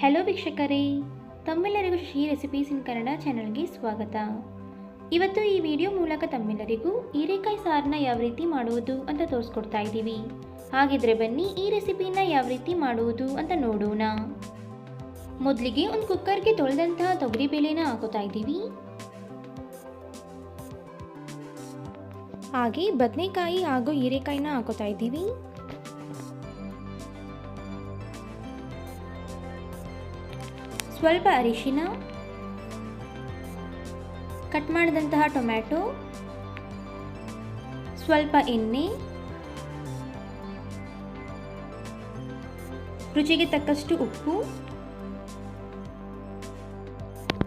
Hello ವೀಕ್ಷಕರೇ, ತಮ್ಮೆಲ್ಲರಿಗೂ Shri recipes ಇನ್ ಕನ್ನಡ ಚಾನಲ್ಗೆ ಸ್ವಾಗತ. ಇವತ್ತು ಈ ವಿಡಿಯೋ ಮೂಲಕ ತಮ್ಮೆಲ್ಲರಿಗೂ ಹೀರೆಕಾಯಿ ಸಾರನ್ನ ಯಾವ ರೀತಿ ಮಾಡುವುದು ಅಂತ ತೋರಿಸ್ಕೊಡ್ತಾ ಇದ್ದೀವಿ. ಹಾಗಿದ್ರೆ ಬನ್ನಿ ಈ ರೆಸಿಪಿನ ಯಾವ ರೀತಿ ಮಾಡುವುದು ಅಂತ ನೋಡೋಣ. ಮೊದಲಿಗೆ ಒಂದು ಕುಕ್ಕರ್ಗೆ ತೊಳೆದಂತಹ ತೊಗರಿಬೇಳೆನ ಹಾಕೋತಾ ಇದ್ದೀವಿ. ಹಾಗೆ ಬದನೆಕಾಯಿ ಹಾಗೂ ಹೀರೆಕಾಯಿನ ಹಾಕೋತಾ ಇದ್ದೀವಿ. ಸ್ವಲ್ಪ ಅರಿಶಿನ ಕಟ್ ಮಾಡಿದಂತಹ ಟೊಮ್ಯಾಟೊ, ಸ್ವಲ್ಪ ಎಣ್ಣೆ, ರುಚಿಗೆ ತಕ್ಕಷ್ಟು ಉಪ್ಪು.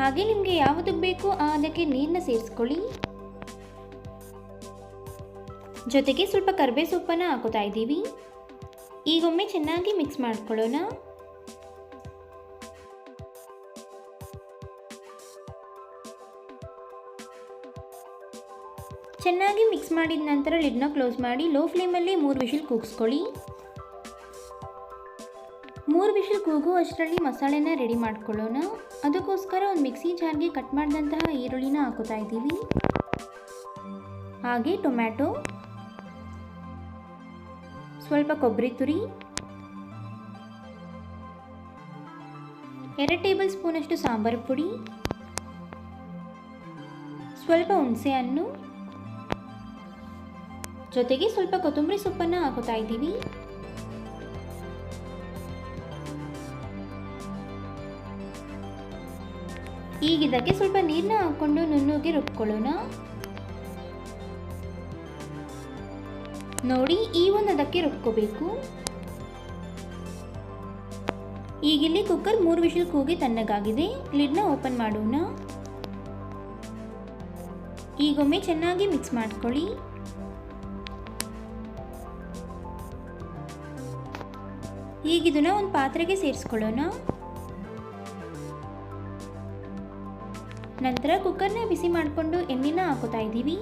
ಹಾಗೆ ನಿಮಗೆ ಯಾವುದು ಬೇಕೋ ಅದಕ್ಕೆ ನೀರನ್ನ ಸೇರಿಸ್ಕೊಳ್ಳಿ. ಜೊತೆಗೆ ಸ್ವಲ್ಪ ಕರ್ಬೇ ಸೊಪ್ಪನ್ನು ಹಾಕೋತಾ ಇದ್ದೀವಿ ಈಗೊಮ್ಮೆ ಚೆನ್ನಾಗಿ ಮಿಕ್ಸ್ ಮಾಡ್ಕೊಳ್ಳೋಣ. ಚೆನ್ನಾಗಿ ಮಿಕ್ಸ್ ಮಾಡಿದ ನಂತರ ಲಿಡ್ನ ಕ್ಲೋಸ್ ಮಾಡಿ ಲೋ ಫ್ಲೇಮಲ್ಲಿ ಮೂರು ವಿಷಿಲ್ ಕೂಗಿಸ್ಕೊಳ್ಳಿ. ಮೂರು ವಿಷಿಲ್ ಕೂಗು ಅಷ್ಟರಲ್ಲಿ ಮಸಾಲೆನ ರೆಡಿ ಮಾಡ್ಕೊಳ್ಳೋಣ. ಅದಕ್ಕೋಸ್ಕರ ಒಂದು ಮಿಕ್ಸಿ ಜಾರ್ಗೆ ಕಟ್ ಮಾಡಿದಂತಹ ಈರುಳ್ಳಿನ ಹಾಕೋತಾ ಇದ್ದೀವಿ. ಹಾಗೆ ಟೊಮ್ಯಾಟೊ, ಸ್ವಲ್ಪ ಕೊಬ್ಬರಿ ತುರಿ, ಎರಡು ಟೇಬಲ್ ಸ್ಪೂನಷ್ಟು ಸಾಂಬಾರು ಪುಡಿ, ಸ್ವಲ್ಪ ಹುಣಸೆ ಹಣ್ಣು ಜೊತೆಗೆ ಸ್ವಲ್ಪ ಕೊತ್ತಂಬರಿ ಸೊಪ್ಪನ್ನು ಹಾಕೋತಾ ಇದ್ದೀವಿ. ಈಗ ಇದಕ್ಕೆ ಸ್ವಲ್ಪ ನೀರನ್ನ ಹಾಕ್ಕೊಂಡು ನುಣ್ಣಗೆ ರುಬ್ಕೊಳ್ಳೋಣ. ನೋಡಿ, ಈ ಒಂದು ಅದಕ್ಕೆ ರುಬ್ಕೋಬೇಕು. ಈಗಿಲ್ಲಿ ಕುಕ್ಕರ್ ಮೂರು ವಿಷಲ್ ಕೂಗಿ ತಣ್ಣಗಾಗಿದೆ. ಲಿಡ್ನ ಓಪನ್ ಮಾಡೋಣ. ಈಗೊಮ್ಮೆ ಚೆನ್ನಾಗಿ ಮಿಕ್ಸ್ ಮಾಡ್ಕೊಳ್ಳಿ. ಈಗ ಇದನ್ನ ಒಂದು ಪಾತ್ರೆಗೆ ಸೇರಿಸ್ಕೊಳ್ಳೋಣ. ನಂತರ ಕುಕ್ಕರ್ನ ಬಿಸಿ ಮಾಡಿಕೊಂಡು ಎಣ್ಣೆನ ಹಾಕೋತಾ ಇದ್ದೀವಿ.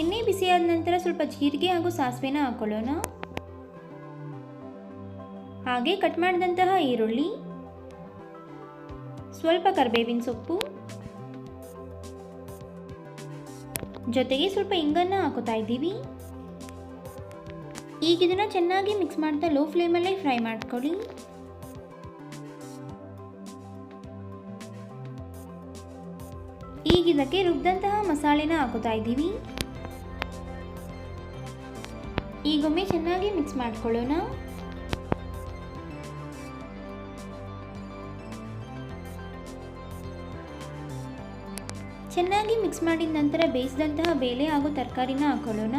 ಎಣ್ಣೆ ಬಿಸಿಯಾದ ನಂತರ ಸ್ವಲ್ಪ ಜೀರಿಗೆ ಹಾಗೂ ಸಾಸಿವೆನ ಹಾಕೊಳ್ಳೋಣ. ಹಾಗೆ ಕಟ್ ಮಾಡಿದಂತಹ ಈರುಳ್ಳಿ, ಸ್ವಲ್ಪ ಕರಿಬೇವಿನ ಸೊಪ್ಪು, ಜೊತೆಗೆ ಸ್ವಲ್ಪ ಇಂಗನ್ನ ಹಾಕೋತಾ ಇದ್ದೀವಿ. ಈಗ ಇದನ್ನು ಚೆನ್ನಾಗಿ ಮಿಕ್ಸ್ ಮಾಡ್ತಾ ಲೋ ಫ್ಲೇಮಲ್ಲೇ ಫ್ರೈ ಮಾಡ್ಕೊಳ್ಳಿ. ಈಗ ಇದಕ್ಕೆ ರುಬ್ಬಿದಂತಹ ಮಸಾಲೆನ ಹಾಕೋತಾ ಇದ್ದೀವಿ. ಈಗೊಮ್ಮೆ ಚೆನ್ನಾಗಿ ಮಿಕ್ಸ್ ಮಾಡ್ಕೊಳ್ಳೋಣ. ಚೆನ್ನಾಗಿ ಮಿಕ್ಸ್ ಮಾಡಿದ ನಂತರ ಬೇಯಿಸಿದಂತಹ ಬೇಳೆ ಹಾಗೂ ತರಕಾರಿನ ಹಾಕೊಳ್ಳೋಣ.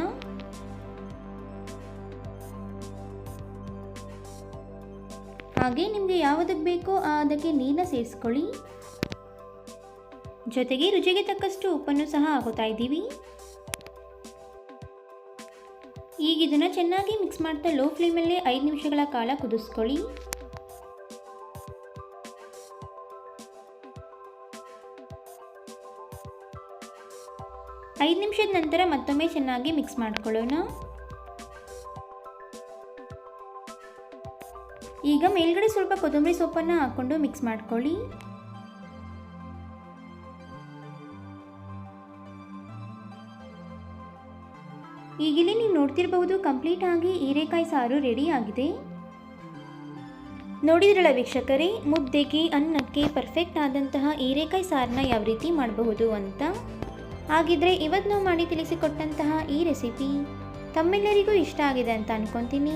ಹಾಗೆ ನಿಮಗೆ ಯಾವುದಕ್ಕೆ ಬೇಕೋ ಅದಕ್ಕೆ ನೀರನ್ನ ಸೇರಿಸ್ಕೊಳ್ಳಿ. ಜೊತೆಗೆ ರುಚಿಗೆ ತಕ್ಕಷ್ಟು ಉಪ್ಪನ್ನು ಸಹ ಹಾಕೋತಾ ಇದ್ದೀವಿ. ಈಗ ಇದನ್ನು ಚೆನ್ನಾಗಿ ಮಿಕ್ಸ್ ಮಾಡ್ತಾ ಲೋ ಫ್ಲೇಮಲ್ಲೇ ಐದು ನಿಮಿಷಗಳ ಕಾಲ ಕುದಿಸ್ಕೊಳ್ಳಿ. ಐದು ನಿಮಿಷದ ನಂತರ ಮತ್ತೊಮ್ಮೆ ಚೆನ್ನಾಗಿ ಮಿಕ್ಸ್ ಮಾಡ್ಕೊಳ್ಳೋಣ. ಈಗ ಮೇಲ್ಗಡೆ ಸ್ವಲ್ಪ ಕೊತ್ತಂಬರಿ ಸೊಪ್ಪನ್ನು ಹಾಕ್ಕೊಂಡು ಮಿಕ್ಸ್ ಮಾಡ್ಕೊಳ್ಳಿ. ಈಗಿಲ್ಲಿ ನೀವು ನೋಡ್ತಿರಬಹುದು ಕಂಪ್ಲೀಟ್ ಆಗಿ ಹೀರೆಕಾಯಿ ಸಾರು ರೆಡಿ ಆಗಿದೆ. ನೋಡಿದ್ರಲ್ಲ ವೀಕ್ಷಕರೇ, ಮುದ್ದೆಗೆ, ಅನ್ನಕ್ಕೆ ಪರ್ಫೆಕ್ಟ್ ಆದಂತಹ ಹೀರೆಕಾಯಿ ಸಾರನ್ನ ಯಾವ ರೀತಿ ಮಾಡಬಹುದು ಅಂತ? ಹಾಗಿದ್ರೆ ಇವತ್ತು ನಾವು ಮಾಡಿ ತಿಳಿಸಿಕೊಟ್ಟಂತಹ ಈ ರೆಸಿಪಿ ತಮ್ಮೆಲ್ಲರಿಗೂ ಇಷ್ಟ ಆಗಿದೆ ಅಂತ ಅನ್ಕೊತೀನಿ.